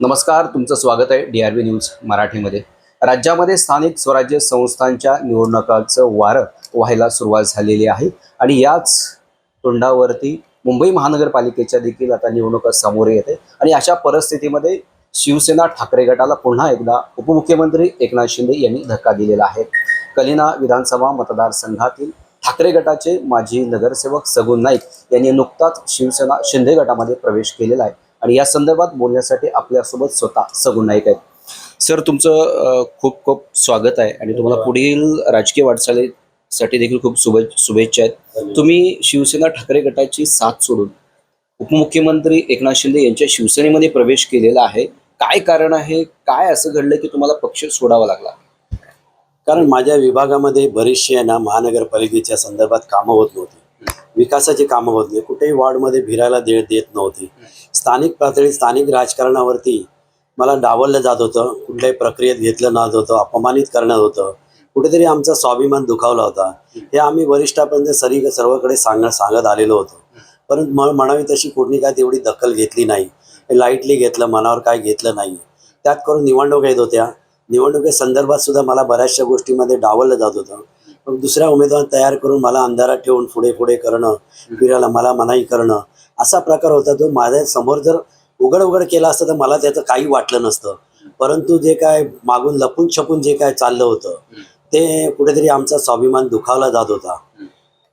नमस्कार तुमचं स्वागत आहे डी आर बी न्यूज मराठीमध्ये. राज्यामध्ये स्थानिक स्वराज्य संस्थांच्या निवडणुकांचं वारं व्हायला सुरुवात झालेली आहे आणि याच तोंडावरती मुंबई महानगरपालिकेच्या देखील आता निवडणुका समोर येते आणि अशा परिस्थितीमध्ये शिवसेना ठाकरे गटाला पुन्हा एकदा उपमुख्यमंत्री एकनाथ शिंदे यांनी धक्का दिलेला आहे. कलिना विधानसभा मतदारसंघातील ठाकरे गटाचे माजी नगरसेवक सगुन नाईक यांनी नुकताच शिवसेना शिंदे गटामध्ये प्रवेश केलेला आहे. आणि या संदर्भात बोलण्यासाठी आपल्यासोबत स्वतः सगुन नाईक आहेत. सर तुमचं खूप खूप स्वागत आहे आणि तुम्हाला पुढील राजकीय वाटचालीसाठी देखील खूप शुभे शुभेच्छा आहेत. तुम्ही शिवसेना ठाकरे गटाची साथ सोडून उपमुख्यमंत्री एकनाथ शिंदे यांच्या शिवसेनेमध्ये प्रवेश केलेला आहे. काय कारण आहे? काय असं घडलं की तुम्हाला पक्ष सोडावा लागला? कारण माझ्या विभागामध्ये बरीचशी आहे ना महानगरपालिकेच्या संदर्भात कामं होत नव्हती. विकासाची कामं होत नाही. कुठेही वॉर्डमध्ये फिरायला दे देत नव्हती. स्थानिक पातळी स्थानिक राजकारणावरती मला डावललं जात होतं. कुठल्याही प्रक्रियेत घेतलं जात होतं अपमानित करण्यात होतं. कुठेतरी आमचा स्वाभिमान दुखावला होता. हे आम्ही वरिष्ठापर्यंत सरी सर्वकडे सांग सांगत आलेलो होतो. परंतु म म्हणावी तशी कोणी काय तेवढी दखल घेतली नाही. लाईटली घेतलं मनावर काय घेतलं नाही. त्यात करून निवडणूक येत होत्या. निवडणुकीसंदर्भात सुद्धा मला बऱ्याचशा गोष्टीमध्ये डावललं जात होतं. दुसऱ्या उमेदवार तयार करून मला अंधारात ठेवून पुढे पुढे करणं फिरायला मला मनाई करणं असा प्रकार होता तो माझ्यासमोर जर उघड उघड केला असतं तर मला त्याचं काही वाटलं नसतं. परंतु जे काय मागून लपून छपून जे काय चाललं होतं ते कुठेतरी आमचा स्वाभिमान दुखावला जात होता.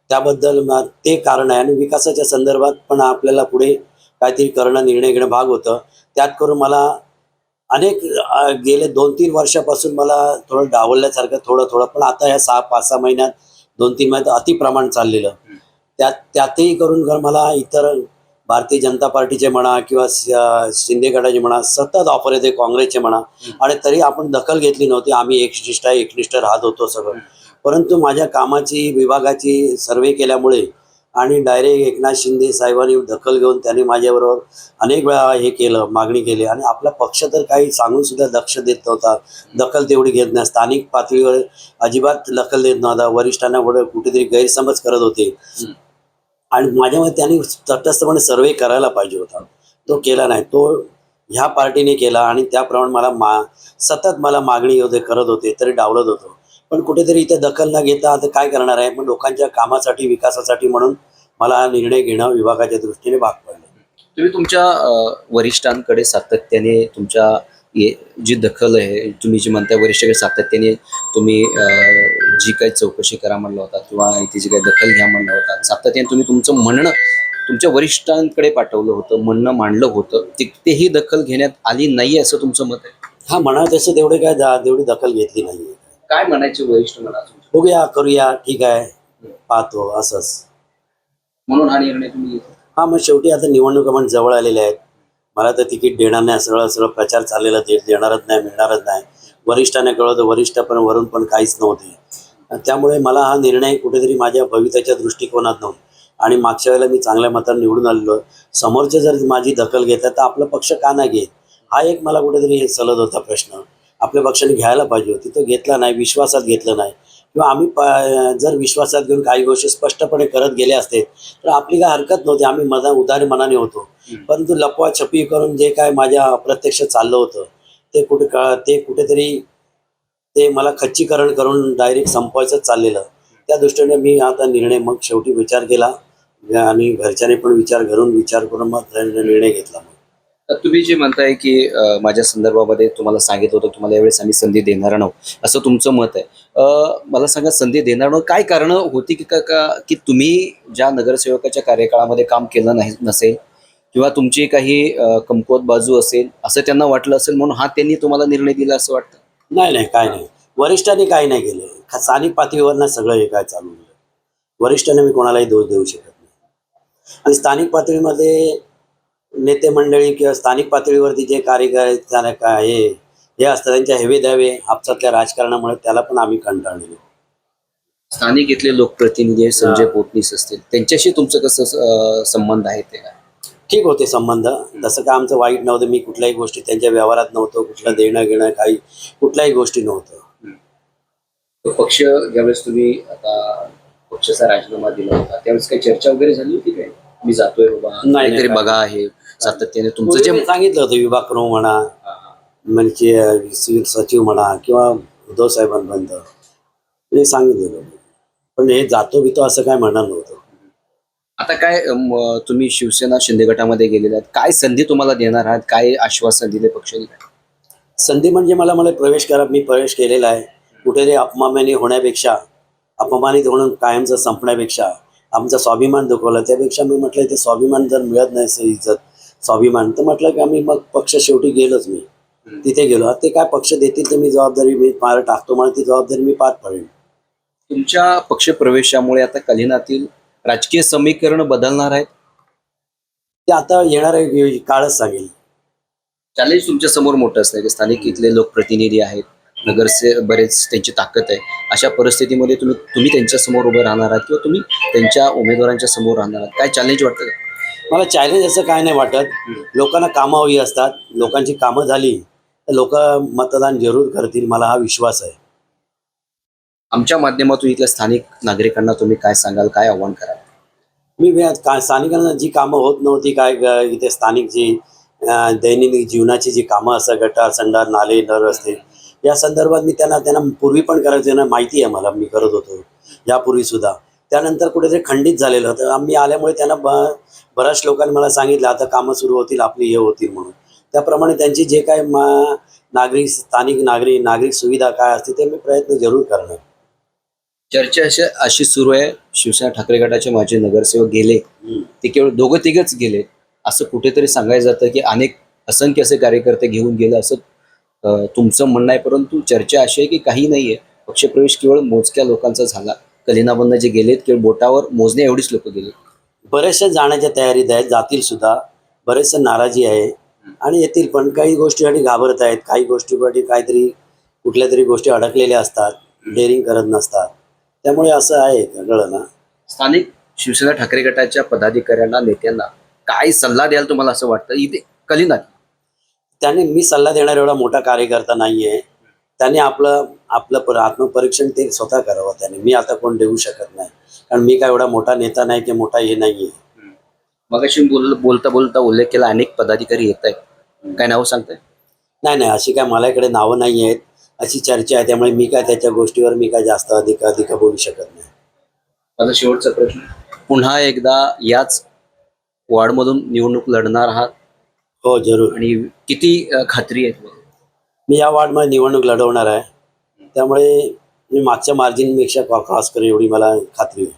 त्याबद्दल ते कारण आहे. आणि विकासाच्या संदर्भात पण आपल्याला पुढे काहीतरी करणं निर्णय घेणं भाग होतं. त्यात करून मला अनेक गेले दोन तीन वर्षापासून मला थोडं डावलल्यासारखं थोडं थोडं. पण आता या सहा पाच सहा महिन्यात दोन तीन महिन्यात अतिप्रमाण चाललेलं. त्यात त्यातही करून घर मला इतर भारतीय जनता पार्टीचे म्हणा किंवा शिंदे गटाचे म्हणा सतत ऑफर येते काँग्रेसचे म्हणा. आणि तरी आपण दखल घेतली नव्हती. आम्ही एकनिष्ठ आहे एकनिष्ठ राहत होतो सगळं. परंतु माझ्या कामाची विभागाची सर्वे केल्यामुळे आणि डायरेक्ट एकनाथ शिंदे साहेबांनी दखल घेऊन त्यांनी माझ्याबरोबर अनेक वेळा हे केलं मागणी केली. आणि आपला पक्ष तर काही सांगून सुद्धा लक्ष देत नव्हता. दखल तेवढी घेत नाही. स्थानिक पातळीवर अजिबात दखल देत नव्हता. वरिष्ठांना कुठेतरी गैरसमज करत होते. आणि माझ्यामध्ये त्यांनी तटस्थपणे सर्वे करायला पाहिजे होता. तो केला नाही. तो ह्या पार्टीने केला आणि त्याप्रमाणे मला मा सतत मला मागणी होते करत होते तरी डावलत होतो. पण कुठेतरी इथे दखल न घेता आता काय करणार आहे? पण लोकांच्या कामासाठी विकासासाठी म्हणून मला हा निर्णय घेणं विभागाच्या दृष्टीने भाग पडले. तुम्ही तुमच्या वरिष्ठांकडे सातत्याने तुमच्या जी दखल आहे तुम्ही जी म्हणताय वरिष्ठाकडे सातत्याने तुम्ही जी काही चौकशी करा म्हणला होता किंवा इथे जी काही दखल घ्या म्हणलं होता सातत्याने तुम्ही तुमचं म्हणणं तुमच्या वरिष्ठांकडे पाठवलं होतं म्हणणं मांडलं होतं ते- तेही दखल घेण्यात आली नाही असं तुमचं मत आहे? हा म्हणा तसं तेवढे काय तेवढी दखल घेतली नाही काय म्हणायचे वरिष्ठ तुमचे? बघूया करूया. ठीक आहे. पाहतो असंच. म्हणून हा निर्णय तुम्ही. हा मग शेवटी आता निवडणुका पण जवळ आलेल्या आहेत. मला तर तिकीट देणार नाही सगळं सगळं प्रचार चाललेला ते देणारच नाही मिळणारच नाही. वरिष्ठांना कळवतं वरिष्ठ पण वरून पण काहीच नव्हते. त्यामुळे मला हा निर्णय कुठेतरी माझ्या भविताच्या दृष्टिकोनात नव्हता. आणि मागच्या वेळेला मी चांगल्या मताने निवडून आलेलो. समोरचे जर माझी दखल घेतात तर आपला पक्ष का नाही घेत? हा एक मला कुठेतरी हे सलत होता प्रश्न. आपल्या पक्षाने घ्यायला पाहिजे होती. तो घेतला नाही विश्वासात घेतलं नाही. किंवा आम्ही प जर विश्वासात घेऊन काही गोष्टी स्पष्टपणे करत गेले असते तर आपली काय हरकत नव्हती. आम्ही मना उदार मनाने होतो. परंतु लपवा छपी करून जे काय माझ्या अप्रत्यक्ष चाललं होतं ते कुठे का ते कुठेतरी ते मला खच्चीकरण करून डायरेक्ट संपवायचं चाललेलं. त्या दृष्टीने मी आता निर्णय मग शेवटी विचार केला. आणि घरच्याने पण विचार करून विचार करून मग निर्णय घेतला तुम्ही जे म्हणताय की माझ्या संदर्भामध्ये तुम्हाला सांगितलं होतं तुम्हाला यावेळेस आम्ही संधी देणार नव्हतो असं तुमचं मत आहे. मला सांगा संधी देणार नव्हतं काय कारण होती की का का- की तुम्ही ज्या नगरसेवकाच्या कार्यकाळामध्ये काम केलं नाही नसेल किंवा तुमची काही कमकुवत बाजू असेल असं त्यांना वाटलं असेल म्हणून हा त्यांनी तुम्हाला निर्णय दिला असं वाटतं? नाही नाही काय नाही. वरिष्ठांनी काही नाही केलं. स्थानिक पातळीवरनं सगळं हे काय चालू वरिष्ठांना मी कोणालाही दोष देऊ शकत नाही. आणि स्थानिक पातळीमध्ये नेते मंडळी किंवा स्थानिक पातळीवरती जे कार्यकर्ते काय हे हे असतात त्यांच्या हेवे द्यावे आपसातल्या राजकारणामुळे त्याला पण आम्ही कंटाळलेलो स्थानिक इथले लोकप्रतिनिधी आहे, संजय पोटनीस असतील. त्यांच्याशी तुमचं कसं संबंध आहे ते काय? ठीक होते संबंध. तसं काय आमचं वाईट नव्हतं. मी कुठल्याही गोष्टी त्यांच्या व्यवहारात नव्हतो. कुठलं देणं घेणं काही कुठल्याही गोष्टी नव्हतं. पक्ष ज्यावेळेस तुम्ही आता पक्षाचा राजीनामा दिला होता त्यावेळेस काही चर्चा वगैरे झाली होती काय? मी जातोय बाबा नाही, काय. बघा आहे सातत्याने तुमचं जे सांगितलं होतं विभाग प्रमुख म्हणा म्हणजे सिव्हिल सचिव म्हणा किंवा उद्धव साहेबांपर्यंत. हे सांगितलेलं पण हे जातो बितो असं काय म्हणणार नव्हतं. आता काय तुम्ही शिवसेना शिंदे गटामध्ये गेलेले आहेत. काय संधी तुम्हाला देणार आहात? काय आश्वासन दिले पक्षाने? संधी म्हणजे मला मला प्रवेश करा मी प्रवेश केलेला आहे. कुठेतरी अपमानाने होण्यापेक्षा अपमानित होणं कायमचं संपण्यापेक्षा आमचा स्वाभिमान दुखवला. त्यापेक्षा मी म्हटलं ते स्वाभिमान जर मिळत नाही इज्जत स्वाभिमान. तर म्हटलं की आम्ही मग पक्ष शेवटी गेलोच मी. तिथे गेलो. ते काय पक्ष देतील तर मी जबाबदारी मी पार टाकतो. मला ती जबाबदारी मी पार पडेल तुमच्या पक्ष प्रवेशामुळे आता कलिनातील राजकीय समीकरण बदलणार आहेत? ते आता येणारा काळच सांगेल चॅलेंज तुमच्यासमोर मोठं असतं. की स्थानिक इथले लोकप्रतिनिधी आहेत नगरसे बरेच त्यांची ताकद आहे. अशा परिस्थितीमध्ये तुम्ही तुम्ही त्यांच्यासमोर उभं राहणार आहात किंवा तुम्ही त्यांच्या उमेदवारांच्या समोर राहणार आहात? काय चॅलेंज वाटतं? का? मला चॅलेंज असं काय नाही वाटत. लोकांना कामं हवी असतात. लोकांची कामं झाली तर लोक मतदान जरूर करतील मला हा विश्वास आहे. आमच्या माध्यमातून इथल्या स्थानिक नागरिकांना तुम्ही काय सांगाल काय आव्हान कराल? मी का स्थानिकांना जी कामं होत नव्हती काय इथे स्थानिक जी दैनंदिन जीवनाची जी कामं असतात गटार संडार नाले नर रस्ते या संदर्भात मी त्यांना त्यांना पूर्वी पण करायचं माहिती आहे मला मी करत होतो. यापूर्वी सुद्धा. त्यानंतर कुठेतरी खंडित झालेलं तर आम्ही आल्यामुळे त्यांना ब बऱ्याच लोकांनी मला सांगितलं आता कामं सुरू होतील आपली हे होतील म्हणून. त्याप्रमाणे त्यांची जे काय मा- नागरिक स्थानिक नागरिक नागरिक सुविधा काय असते ते मी प्रयत्न जरूर करणार. चर्चा अशी अशी सुरू आहे. शिवसेना ठाकरे गटाचे माजी नगरसेवक गेले. ते केवळ दोघं तिघच गेले. असं कुठेतरी सांगायचं जातं की अनेक असंख्य असे कार्यकर्ते घेऊन गेले असं तुमचं म्हणणं आहे. परंतु चर्चा अशी आहे की काही नाहीये. पक्षप्रवेश केवळ मोजक्या लोकांचा झाला. कलिनाबंद जे गेलेत केवळ बोटावर मोजणे एवढीच लोक गेले बरेचसे जाण्याच्या तयारीत आहेत जातील सुद्धा. बरेचसे नाराजी आहे. आणि येतील पण काही गोष्टीसाठी घाबरत आहेत. काही गोष्टीसाठी काहीतरी कुठल्या तरी गोष्टी अडकलेल्या असतात. डेअरिंग करत नसतात. त्यामुळे असं आहे कळलं ना. स्थानिक शिवसेना ठाकरे गटाच्या पदाधिकाऱ्यांना नेत्यांना काय सल्ला द्याल तुम्हाला असं वाटतं? इथे कलिनात. त्याने मी सल्ला देणारा एवढा मोठा कार्यकर्ता नाही आहे त्याने आपलं आपलं पर आत्मपरीक्षण ते स्वतः करावं त्याने. मी आता कोण देऊ शकत नाही. कारण मी काय एवढा मोठा नेता नाही की मोठा हे नाही आहे मगाशी बोल बोलता बोलता उल्लेख केला अनेक पदाधिकारी येत आहेत. काय नाव सांगताय? नाही नाही अशी काय मला इकडे नावं नाही आहेत. अशी चर्चा आहे त्यामुळे मी काय त्याच्या गोष्टीवर मी काय जास्त अधिक अधिक बोलू शकत नाही. माझा शेवटचा प्रश्न. पुन्हा एकदा याच वॉर्डमधून निवडणूक लढणार आहात? हो जरूर. आणि किती खात्री आहे तुम्हाला मी या वार्डमध्ये निवडणूक लढवणार आहे. त्यामुळे मी मागच्या मार्जिनपेक्षा क्रॉस करेन एवढी मला खात्री आहे.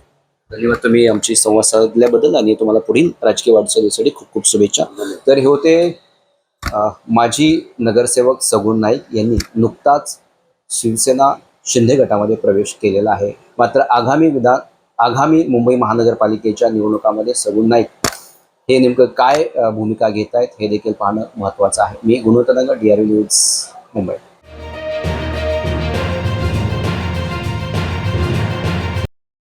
धन्यवाद. तुम्ही आमची संवाद साधल्याबद्दल आणि तुम्हाला पुढील राजकीय वाटचालीसाठी खूप खूप शुभेच्छा. तर हे होते माजी नगरसेवक सगुण नाईक यांनी नुकताच शिवसेना शिंदे गटामध्ये प्रवेश केलेला आहे. मात्र आगामी विधान आगामी मुंबई महानगरपालिकेच्या निवडणुकामध्ये सगुण नाईक हे नेमकं काय भूमिका घेत आहेत हे देखील पाहणं महत्त्वाचं आहे. मी Gunwantnagar D R news Mumbai.